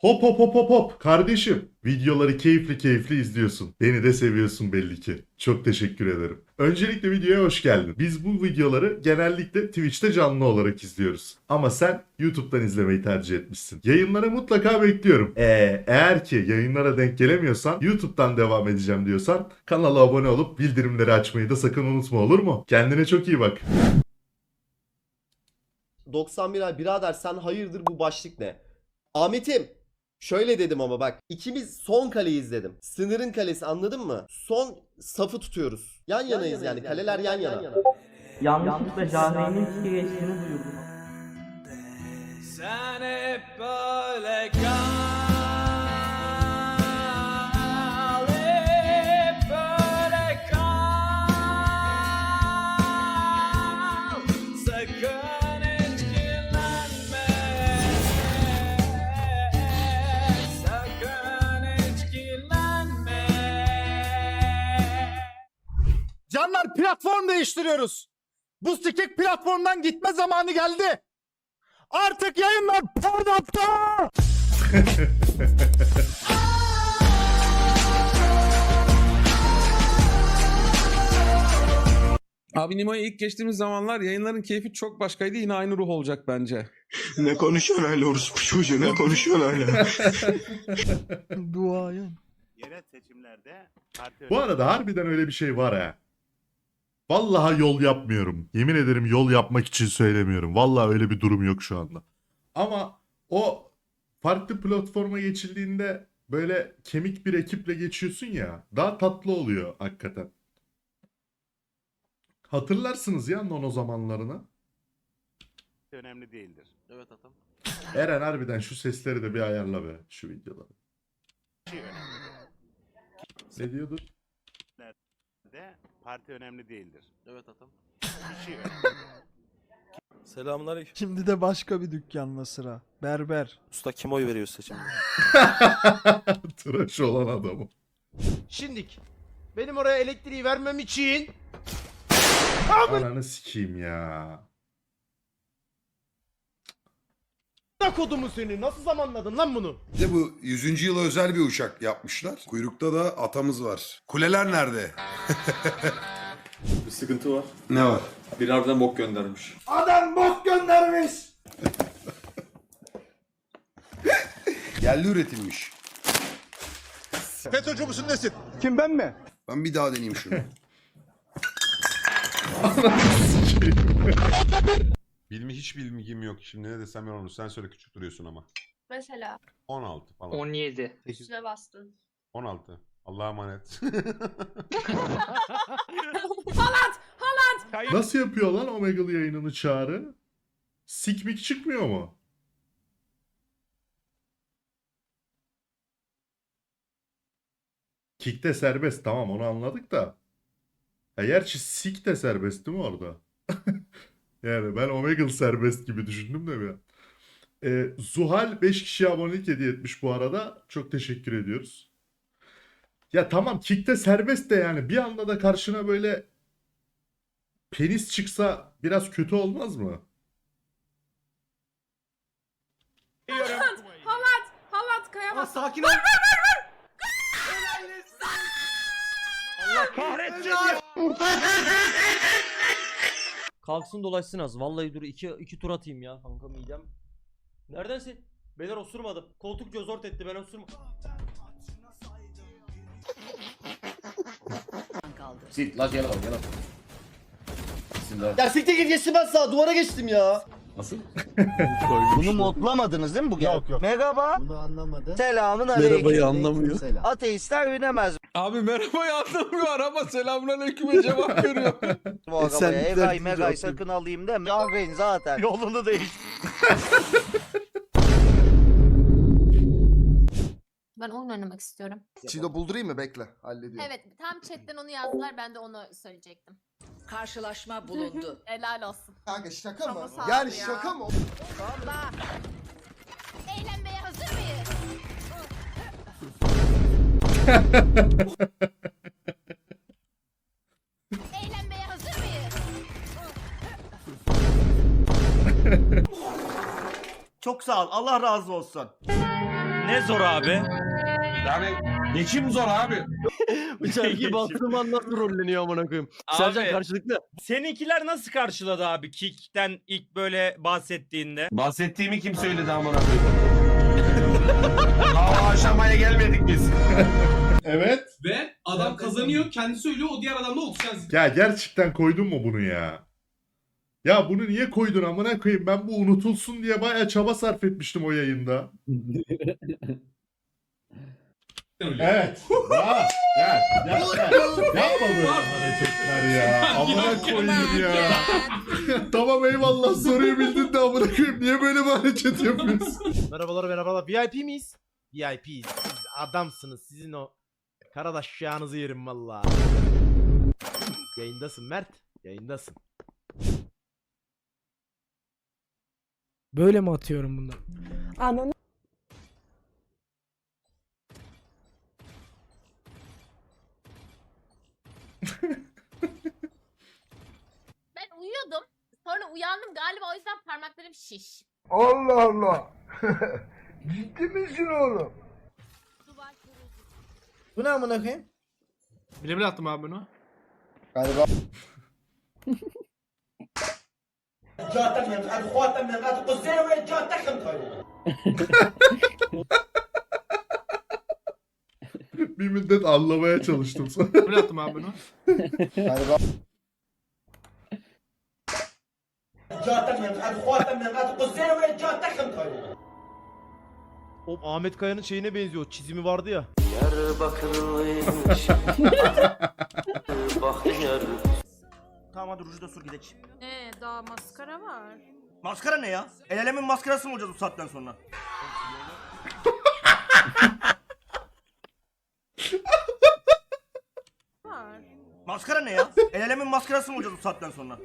Hop hop hop hop hop kardeşim. Videoları keyifli keyifli izliyorsun. Beni de seviyorsun belli ki. Çok teşekkür ederim. Öncelikle videoya hoş geldin. Biz bu videoları genellikle Twitch'te canlı olarak izliyoruz. Ama sen YouTube'dan izlemeyi tercih etmişsin. Yayınlara mutlaka bekliyorum. Ee, eğer ki yayınlara denk gelemiyorsan YouTube'dan devam edeceğim diyorsan kanala abone olup bildirimleri açmayı da sakın unutma olur mu? Kendine çok iyi bak. 91 ay birader sen hayırdır bu başlık ne? Ahmet'im şöyle dedim ama bak ikimiz son kaleyi izledim. Sınırın kalesi anladın mı? Son safı tutuyoruz. Yan yanayız yani kaleler yan yana. Yanlışlıkla Jahreyn'in içki geçtiğini duyurdum. Sen hep böyle kal değiştiriyoruz. Bu sikik platformdan gitme zamanı geldi. Artık yayınlar Pornhub'da. Abi Nimo'ya ilk geçtiğimiz zamanlar yayınların keyfi çok başkaydı. Yine aynı ruh olacak bence. Ne konuşuyorsun öyle orospu çocuğu ne konuşuyorsun öyle? Duayen. Yerel seçimlerde parti Bu arada harbiden öyle bir şey var ha. Vallahi yol yapmıyorum. Yemin ederim yol yapmak için söylemiyorum. Vallahi öyle bir durum yok şu anda. Ama o farklı platforma geçildiğinde böyle kemik bir ekiple geçiyorsun ya. Daha tatlı oluyor hakikaten. Hatırlarsınız ya Nono zamanlarını. önemli değildir. Evet atam Eren harbiden şu sesleri de bir ayarla be şu videoda. Kişi önemli. Ne diyordu? De parti önemli değildir. Evet atam Kişi önemli. Selamünaleyküm Şimdi de başka bir dükkanla sıra. Berber. Usta kim oy veriyor seçimde? Tıraş olan adamı. Şimdik. Benim oraya elektriği vermem için Ananı sikeyim ya. Da kodumu seni nasıl zamanladın lan bunu? Bir de bu 100. yıla özel bir uçak yapmışlar. Kuyrukta da atamız var. Kuleler nerede? Bir sıkıntı var. Ne var? Bir harbiden bok göndermiş. Adam bok göndermiş. Yerli üretilmiş. FETÖ'cü müsün nesin? Kim ben mi? Ben bir daha deneyeyim şunu. Bilmi hiç bilgim yok. Şimdi ne desem ben onu. Sen söyle küçük duruyorsun ama. Mesela 16 falan. 17. üstüne bastın. 16. Allah'a emanet. Nasıl yapıyor lan Omega'lı yayınını çağrı? Sikmik çıkmıyor mu? Kick de serbest tamam onu anladık da. Ya gerçi sik de serbest değil mi orada? yani ben Omegle serbest gibi düşündüm de bir an. Ee, Zuhal 5 kişiye abonelik hediye etmiş bu arada. Çok teşekkür ediyoruz. Ya tamam kickte serbest de yani bir anda da karşına böyle penis çıksa biraz kötü olmaz mı? Halat! Halat kaya Ama bas. sakin ol. Allah kahretsin ya. Kalksın dolaşsın az. Vallahi dur iki, iki tur atayım ya kanka midem. Neredensin? Beyler osurmadım. Koltuk gözort etti ben osurmadım. Ya siktir git geçtim ben sağa duvara geçtim ya. Bunu modlamadınız değil mi bu gel? Yok yok. Merhaba. Bunu anlamadı. Selamun aleyküm. Merhabayı anlamıyor. Ateistler binemez Abi merhabayı anlamıyor. Araba selamünaleyküm'e cevap veriyor. bu arabaya. Egay megay sakın alayım deme. Jahreyn zaten. Yolunu değiş. Ben oyun oynamak istiyorum. Çiğdo buldurayım mı? Bekle. Hallediyorum. Evet tam chatten onu yazdılar ben de onu söyleyecektim. Karşılaşma bulundu. Helal olsun. Kanka şaka Ama sağ ol Yani ya. şaka mı? Eğlenmeye hazır mıyız? Eğlenmeye hazır mıyız? Çok sağ ol. Allah razı olsun. Ne zor abi? Yani geçim zor abi. Bu şarkıyı bastığım an nasıl rolleniyor amına koyayım. Sercan Abi. karşılıklı. Seninkiler nasıl karşıladı abi Kick'ten ilk böyle bahsettiğinde? Bahsettiğimi kim söyledi amına koyayım? Dava aşamaya gelmedik biz. Evet. Ve adam kazanıyor kendi söylüyor o diğer adam da oksijen Ya gerçekten koydun mu bunu ya? Ya bunu niye koydun amına koyayım? Ben bu unutulsun diye bayağı çaba sarf etmiştim o yayında. Evet. Ya, ya, yapma. Yapma böyle hareketler ya. Amına koyayım ya. tamam eyvallah soruyu bildin de amına koyayım. Niye böyle bir hareket yapıyorsun? Merhabalar merhabalar. VIP miyiz? VIP'yiz. Siz adamsınız. Sizin o karadaş yağınızı yerim valla. Yayındasın Mert. Yayındasın. Böyle mi atıyorum bunları? Ben uyuyordum. Sonra uyandım galiba o yüzden parmaklarım şiş. Allah Allah. Ciddi misin oğlum? Duvar kırıldı. Bu ne amına koyayım? Bile bile attım abi bunu. Galiba bir müddet anlamaya çalıştım sonra. Bile attım abi bunu. galiba O Ahmet Kaya'nın şeyine benziyor. Çizimi vardı ya. Tamam hadi ruju da sür gidelim. Ee daha maskara var. Maskara ne ya? El alemin maskarası mı olacağız bu saatten sonra? Var. Maskara ne ya? El alemin maskarası mı olacağız bu saatten sonra?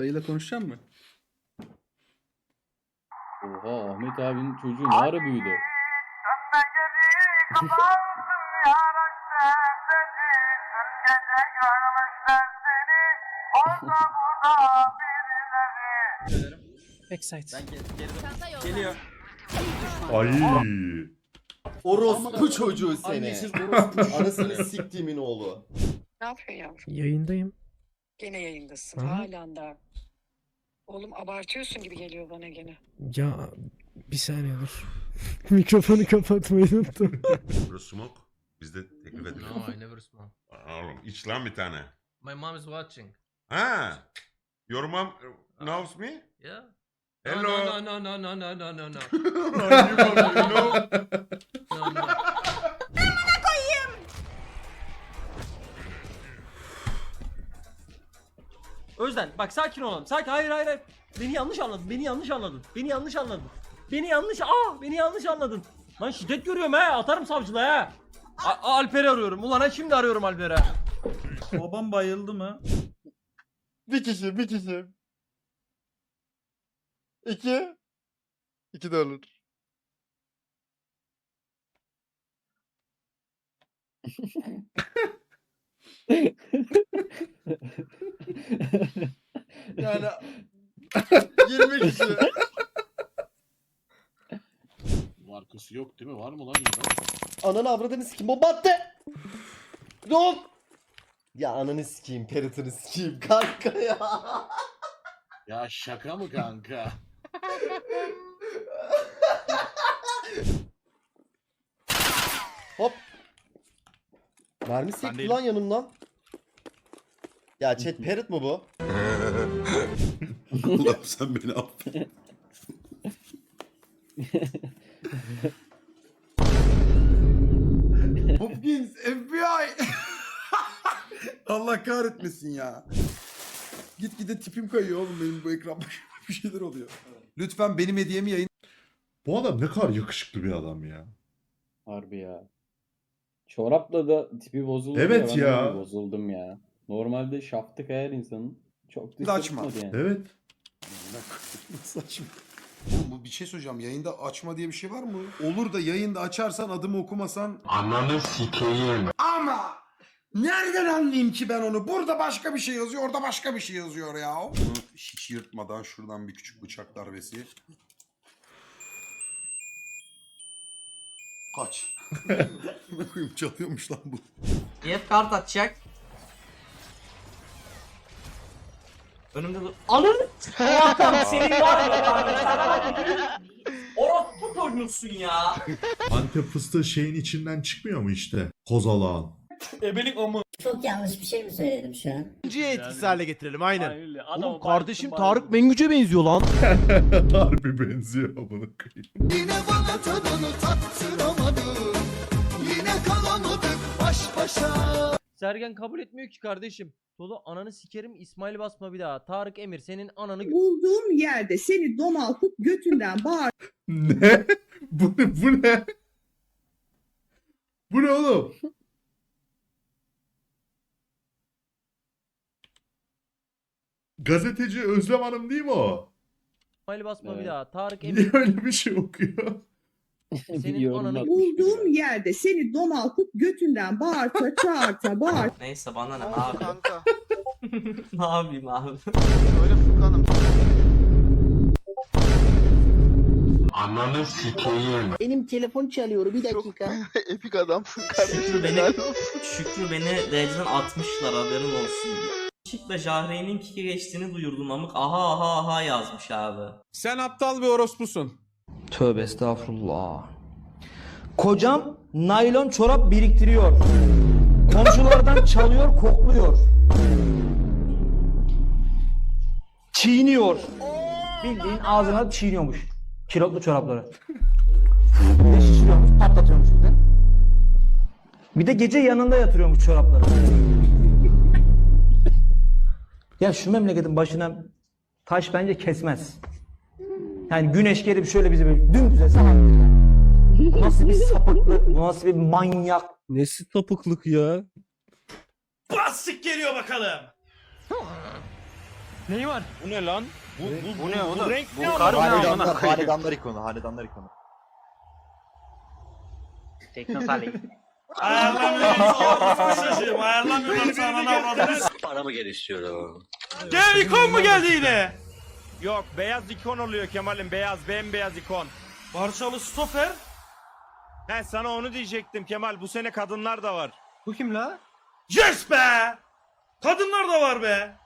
Dayıyla konuşacak mı? Oha Ahmet abinin çocuğu ne ara büyüdü? Çanta yolla. Geliyor. Ay. orospu çocuğu seni. Anasını siktiğimin oğlu. Ne yapıyorsun yavrum? Yayındayım. Gene yayındasın. Hı. Halen daha. Oğlum abartıyorsun gibi geliyor bana gene. Ya bir saniye dur. Mikrofonu kapatmayı unuttum. Burası smoke. Biz de teklif edelim. I never smoke. Oğlum iç lan bir tane. My mom is watching. Ha. Your mom knows me? Yeah. Hello. No no no no no no no no. you know. No no. Özden bak sakin olalım. Sakin hayır hayır hayır. Beni yanlış anladın. Beni yanlış anladın. Beni yanlış anladın. Beni yanlış aa beni yanlış anladın. Lan şiddet görüyorum he. Atarım savcılığa he. A- Alper'i arıyorum. Ulan ha şimdi arıyorum Alper'i. Babam bayıldı mı? Bir kişi, bir kişi. İki. İki de olur. yani 20 kişi. Markası yok değil mi? Var mı lan Ananı avradını sikeyim. Bomba attı. Yok. Ya ananı sikeyim. Peritini sikeyim. Kanka ya. Ya şaka mı kanka? Mermi sekti lan yanımdan. Ya chat parrot mu bu? Allah'ım sen beni affet. Hopkins FBI. Allah kahretmesin ya. Gitgide tipim kayıyor oğlum benim bu ekran başıma bir şeyler oluyor. Lütfen benim hediyemi yayın Bu adam ne kadar yakışıklı bir adam ya. Harbi ya. Çorapla da tipi bozuldu Evet ya. ben ya. bir bozuldum ya. Normalde şaftı kayar insanın. Çok da Açma. sıkmadı yani. Evet. Saçma. Oğlum bu bir şey söyleyeceğim. Yayında açma diye bir şey var mı? Olur da yayında açarsan adımı okumasan... Ananı sikeyim. Ama nereden anlayayım ki ben onu? Burada başka bir şey yazıyor, orada başka bir şey yazıyor ya. Hiç yırtmadan şuradan bir küçük bıçak darbesi. Kaç. Ne koyayım çalıyormuş lan bu. F kart atacak. Önümde dur. Alın! Allah'tan senin var ya Orospu çocuğusun ya. Antep fıstığı şeyin içinden çıkmıyor mu işte? Kozalağın. Ebelik mu? Çok yanlış bir şey mi söyledim şu an? İkinciye etkisiz hale getirelim aynen. Öyle. Oğlum kardeşim Tarık Mengüc'e benziyor lan. Harbi benziyor amına koyayım. Yine bana tadını tattıramadım. Yine kalamadık baş başa. Sergen kabul etmiyor ki kardeşim. Dolu ananı sikerim İsmail basma bir daha. Tarık Emir senin ananı Bulduğum yerde seni domaltıp götünden bağır. Ne? Bu ne? Bu ne? Bu ne oğlum? Gazeteci Özlem Hanım değil mi o? İsmail basma bir daha. Tarık Niye öyle bir şey okuyor? senin ananı Bulduğum yerde seni domaltıp götünden bağırta çağırta bağır. Neyse bana ne abi. ne yapayım abi? Benim telefon çalıyor bir dakika. Epik adamsın Şükrü beni Şükrü beni dereceden atmışlar haberin olsun. Şıkla Jahreyn'in kiki geçtiğini duyurdum amık aha aha aha yazmış abi. Sen aptal bir orospusun. Tövbe estağfurullah. Kocam naylon çorap biriktiriyor. Komşulardan çalıyor, kokluyor. Çiğniyor. Bildiğin ağzına çiğniyormuş. Kilotlu çorapları. Bir de şişiriyormuş, patlatıyormuş bir de. Bir de gece yanında yatırıyormuş çorapları. Ya şu memleketin başına taş bence kesmez. Yani güneş gelip şöyle bizi böyle dümdüz etse Bu nasıl bir sapıklık, bu nasıl bir manyak. Nesi sapıklık ya? Bastık geliyor bakalım. Neyi var? Bu ne lan? Bu, bu, bu, ne bu, bu renk ne Hanedanlar, hanedanlar ikonu, hanedanlar ikonu. Teknosalik. Ayarlamıyorum. Ayarlamıyorum sana ne avradınız. Paramı geri istiyorum. Gel ikon mu geldi yine? Yok beyaz ikon oluyor Kemal'im beyaz bembeyaz ikon. Barçalı stofer. He sana onu diyecektim Kemal bu sene kadınlar da var. Bu kim la? Yes be! Kadınlar da var be.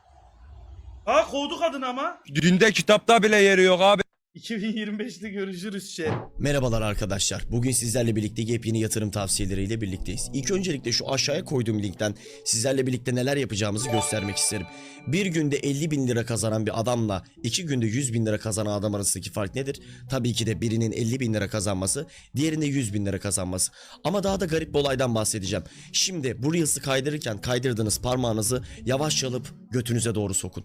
Ha kovdu kadın ama. Dünde kitapta bile yeri yok abi. 2025'te görüşürüz şey. Merhabalar arkadaşlar. Bugün sizlerle birlikte yepyeni yatırım tavsiyeleriyle birlikteyiz. İlk öncelikle şu aşağıya koyduğum linkten sizlerle birlikte neler yapacağımızı göstermek isterim. Bir günde 50 bin lira kazanan bir adamla iki günde 100 bin lira kazanan adam arasındaki fark nedir? Tabii ki de birinin 50 bin lira kazanması, diğerinde 100 bin lira kazanması. Ama daha da garip bir olaydan bahsedeceğim. Şimdi bu Reels'ı kaydırırken kaydırdığınız parmağınızı yavaşça alıp götünüze doğru sokun.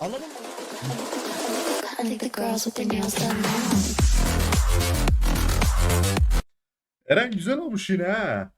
Anladın mı? Eren güzel olmuş yine ha.